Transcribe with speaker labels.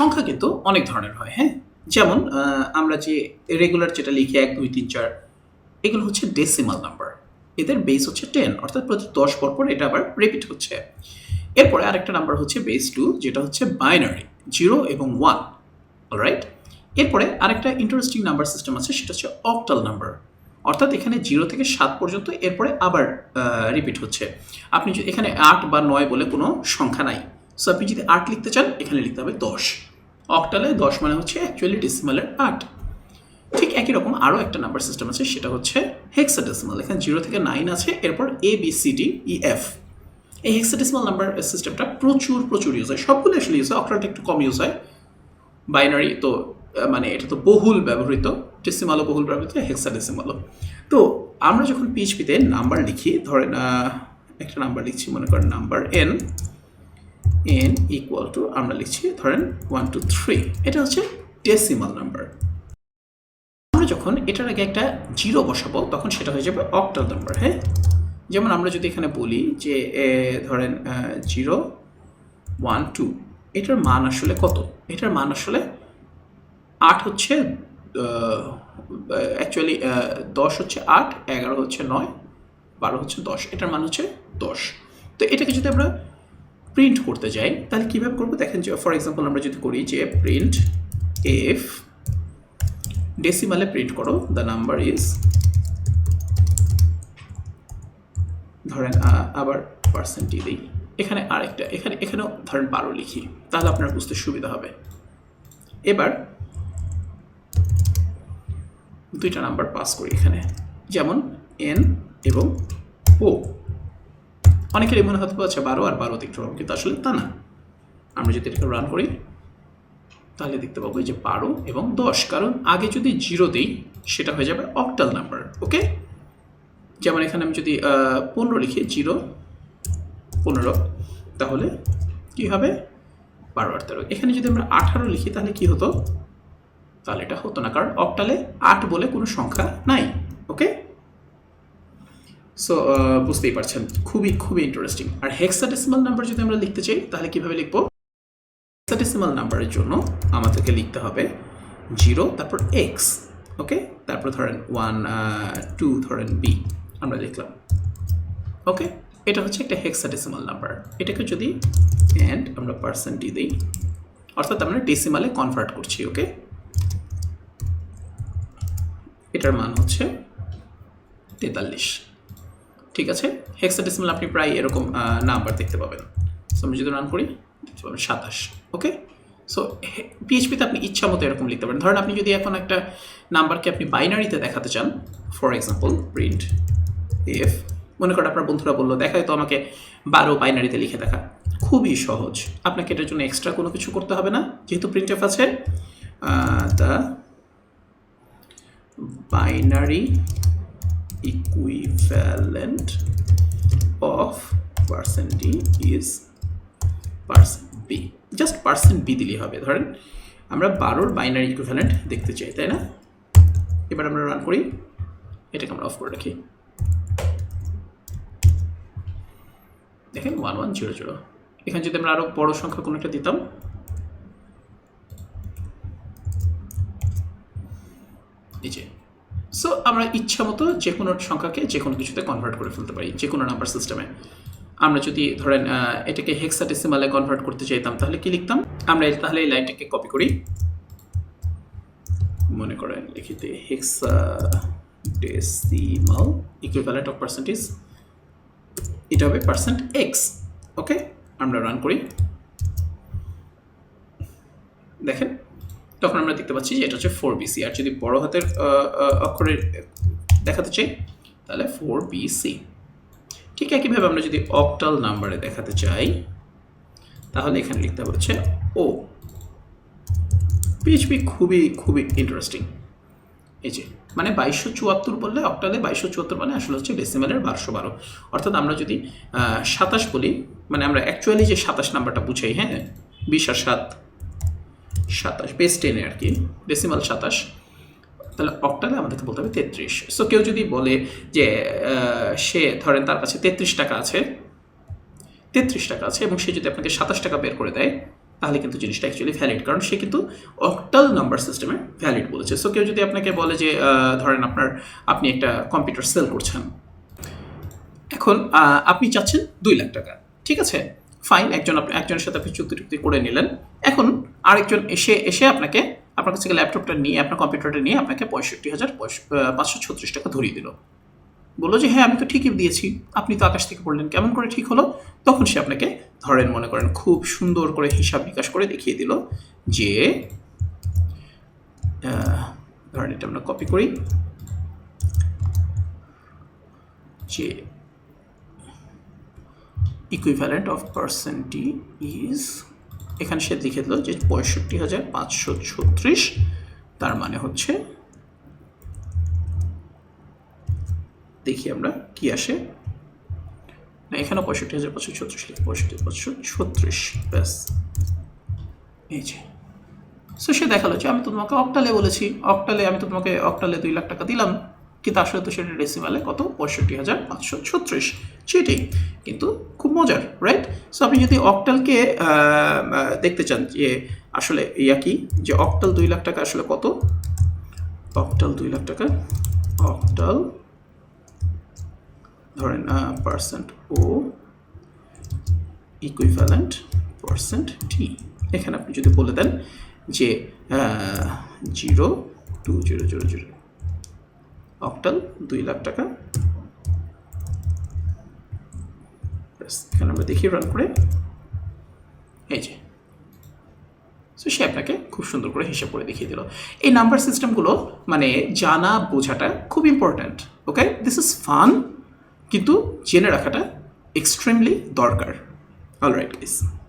Speaker 1: সংখ্যা কিন্তু অনেক ধরনের হয় হ্যাঁ? যেমন আমরা যে রেগুলার যেটা লিখি, এক, দুই, তিন, চার, এগুলো হচ্ছে ডেসিমাল নাম্বার এদের বেস হচ্ছে টেন অর্থাৎ প্রতি দশ পর পর এটা আবার রিপিট হচ্ছে। এরপরে আরেকটা নাম্বার হচ্ছে বেস টু যেটা হচ্ছে বাইনারি জিরো এবং ওয়ান রাইট এরপরে আরেকটা ইন্টারেস্টিং নাম্বার সিস্টেম আছে, সেটা হচ্ছে অক্টাল নাম্বার অর্থাৎ এখানে জিরো থেকে সাত পর্যন্ত এরপরে আবার রিপিট হচ্ছে। আপনি এখানে আট বা নয় বলে কোনো সংখ্যা নাই সো আপনি যদি আট লিখতে চান, এখানে লিখতে হবে দশ। অক্টালে দশ মানে হচ্ছে অ্যাকচুয়ালি ডিসিমালের আট ঠিক একই রকম আরও একটা নাম্বার সিস্টেম আছে, সেটা হচ্ছে হেক্সাডেসিমাল এখানে জিরো থেকে নাইন আছে, এরপর A B C D E F এই হেক্সাডেসিমাল নাম্বার সিস্টেমটা প্রচুর প্রচুর ইউজ হয়। সবগুলো আসলে ইউজ হয়। অক্টালটা একটু কম ইউজ হয়। বাইনারি তো মানে এটা তো বহুল ব্যবহৃত। ডেসিমালও বহুল ব্যবহৃত হেক্সাডেসিমালও তো আমরা যখন পিএইচপিতে নাম্বার লিখি, ধরেন একটা নাম্বার লিখছি, মনে করেন number N N equal to আমরা লিখছি, ধরেন ওয়ান টু থ্রি এটা হচ্ছে ডেসিমাল নাম্বার আমরা যখন এটার আগে একটা জিরো বসাবো, তখন সেটা হয়ে যাবে অক্টাল নাম্বার হ্যাঁ? যেমন আমরা যদি এখানে বলি যে ধরেন জিরো ওয়ান টু এটার মান আসলে কত? এটার মান আসলে আট হচ্ছে অ্যাকচুয়ালি দশ হচ্ছে আট, এগারো হচ্ছে নয়, বারো হচ্ছে দশ, এটার মান হচ্ছে দশ। তো এটাকে যদি আমরা প্রিন্ট করতে যাই, তাহলে কীভাবে করব? দেখেন যে ফর এক্সাম্পল আমরা যদি করি যে প্রিন্ট এফ ডেসিমালে প্রিন্ট করো দ্য নাম্বার ইজ ধরেন আবার পার্সেন্টই দিই। এখানে আরেকটা, এখানে, এখানেও ধরেন বারো লিখি, তাহলে আপনার বুঝতে সুবিধা হবে। এবার দুইটা নাম্বার পাস করি এখানে, যেমন এন এবং ও অনেকেরই মনে হতে পারছে বারো আর বারো পাবো কিন্তু আসলে তা না। আমরা যদি এটাকে রান করি, তাহলে দেখতে পাবো যে বারো এবং দশ, কারণ আগে যদি জিরো দিই, সেটা হয়ে যাবে অক্টাল নাম্বার ওকে যেমন এখানে আমি যদি পনেরো লিখি জিরো পনেরো, তাহলে কি হবে? বারো আর তেরো। এখানে যদি আমরা আঠারো লিখি, তাহলে কি হতো? তাহলে এটা হতো না, কারণ অক্টালে আট বলে কোনো সংখ্যা নাই ওকে সো বুঝতেই পারছেন। খুবই খুবই ইন্টারেস্টিং আর হেক্সাডেসিমাল নাম্বার যদি আমরা লিখতে চাই, তাহলে কীভাবে লিখব? হেক্সাডেসিমাল নাম্বারের জন্য আমাদেরকে লিখতে হবে জিরো তারপর এক্স ওকে তারপর ধরেন ওয়ান টু ধরেন বি আমরা লিখলাম ওকে এটা হচ্ছে একটা হেক্সাডেসিমাল নাম্বার এটাকে যদি অ্যান্ড আমরা পার্সেন্টই দিই, অর্থাৎ আমরা ডেসিমালে কনভার্ট করছি ওকে এটার মান হচ্ছে তেতাল্লিশ। ঠিক আছে? হেক্সাডেসিমাল আপনি প্রায় এরকম নাম্বার দেখতে পাবেন। সো আমি যদি রান করি, দেখতে পাবেন সাতাশ ওকে সো পিএইচপিতে আপনি ইচ্ছা মতো এরকম লিখতে পারেন। ধরেন আপনি যদি এখন একটা নাম্বারকে আপনি বাইনারিতে দেখাতে চান ফর এক্সাম্পল প্রিন্ট এফ মনে করেন আপনার বন্ধুরা বলল দেখায় তো আমাকে বারো বাইনারিতে লিখে দেখা। খুবই সহজ। আপনাকে এটার জন্য এক্সট্রা কোনো কিছু করতে হবে না, যেহেতু প্রিন্ট এফ আছে। The binary equivalent of percent d is percent b. Just percent B দিলেই হবে। ধরেন আমরা বারোর বাইনারি ইকুইভ্যালেন্ট দেখতে চাই, তাই না? এবার আমরা রান করি। এটাকে আমরা অফ করে রাখি। দেখেন ওয়ান ওয়ান জিরো জিরো এখানে যদি আমরা আরও বড় সংখ্যা কোনো একটা দিতাম এই যে সো আমরা ইচ্ছা মতো যে কোনো সংখ্যাকে যে কোনো কিছুতে কনভার্ট করে ফেলতে পারি, যে কোনো নাম্বার সিস্টেমে আমরা যদি ধরেন এটাকে হেক্সাডেসিমালে কনভার্ট করতে চাইতাম, তাহলে কি লিখতাম? আমরা তাহলে এই লাইনটাকে কপি করি। মনে করেন লিখিতে হেক্সাডেসিমাল ইকুইভ্যালেন্ট অফ পার্সেন্টেজ এটা হবে পার্সেন্ট এক্স ওকে আমরা রান করি। দেখেন তখন আমরা দেখতে পাচ্ছি যে এটা হচ্ছে ফোর বিসি আর যদি বড় হাতের অক্ষরে দেখাতে চাই, তাহলে ফোর বিসি ঠিক একইভাবে আমরা যদি অক্টাল নাম্বারে দেখাতে চাই, তাহলে এখানে লিখতে হচ্ছে ও পিএইচপি খুবই খুবই ইন্টারেস্টিং এই যে মানে বাইশশো চুয়াত্তর বললে অক্টালে বাইশশো চুয়াত্তর মানে আসলে হচ্ছে ডেসিমেলের বারোশো বারো। অর্থাৎ আমরা যদি সাতাশ বলি মানে আমরা অ্যাকচুয়ালি যে সাতাশ নাম্বারটা বুঝাই হ্যাঁ? বিশ আর সাত। সাতাশ বেস টেনে আর কি ডেসিমাল সাতাশ। তাহলে অক্টালে আমাদেরকে বলতে হবে তেত্রিশ। সো কেউ যদি বলে যে সে ধরেন তার কাছে তেত্রিশ টাকা আছে, তেত্রিশ টাকা আছে এবং সে যদি আপনাকে সাতাশ টাকা বের করে দেয়, তাহলে কিন্তু জিনিসটা অ্যাকচুয়ালি ভ্যালিড কারণ সে কিন্তু অক্টাল নাম্বার সিস্টেমে ভ্যালিড বলেছে। সো কেউ যদি আপনাকে বলে যে ধরেন আপনার, আপনি একটা কম্পিউটার সেল করছেন। এখন আপনি চাচ্ছেন দুই লাখ টাকা, ঠিক আছে? ফাইন একজন আপনি, একজনের সাথে আপনি চুক্তি টুক্তি করে নিলেন। এখন আরেকজন এসে এসে আপনাকে, আপনার কাছ থেকে ল্যাপটপটা নিয়ে, আপনার কম্পিউটারটা নিয়ে আপনাকে পঁয়ষট্টি হাজার পাঁচশো ছত্রিশ টাকা ধরিয়ে দিল। বলল যে হ্যাঁ আমি তো ঠিকই দিয়েছি। আপনি তো আকাশ থেকে পড়লেন। কেমন করে ঠিক হলো? তখন সে আপনাকে, ধরেন মনে করেন, খুব সুন্দর করে হিসাব নিকাশ করে দেখিয়ে দিল যে ধরেন এটা আমরা কপি করি। যে ইকুইভ্যালেন্ট অফ পার্সেন্টটি ইজ এখানে সে লিখে দিল যে পঁয়ষট্টি হাজার পাঁচশো ছত্রিশ, তার মানে হচ্ছে দেখি আমরা কি আসে। না এখানে পঁয়ষট্টি হাজার পাঁচশো ছত্রিশ লিখে পঁয়ষট্টি পাঁচশো ছত্রিশ, ব্যাস। এই যে। সো সে দেখাল যে আমি তোমাকে অক্টালে বলেছি। অক্টালে আমি তোমাকে অক্টালে দুই লাখ টাকা দিলাম। কিন্তু আসলে তো সেটা ডেসিমালে কত? পঁয়ষট্টি হাজার পাঁচশো ছত্রিশ চিটিং কিন্তু খুব মজার রাইট সো আপনি যদি অক্টালকে দেখতে চান যে আসলে ইয়া কি? যে অক্টাল দুই লাখ টাকা আসলে কত? অক্টাল দুই লাখ টাকা অক্টাল ধরেন percent O equivalent percent T এখানে আপনি যদি বলে দেন যে zero two zero zero zero octal দুই লাখ টাকা। এখানে আমরা দেখি রান করে। এই যে। সো সে আপনাকে খুব সুন্দর করে হিসাব করে দেখিয়ে দিল। এই নাম্বার সিস্টেমগুলো মানে জানা, বোঝাটা খুব important okay this is fun কিন্তু জেনে রাখাটা এক্সট্রিমলি দরকার। All right guys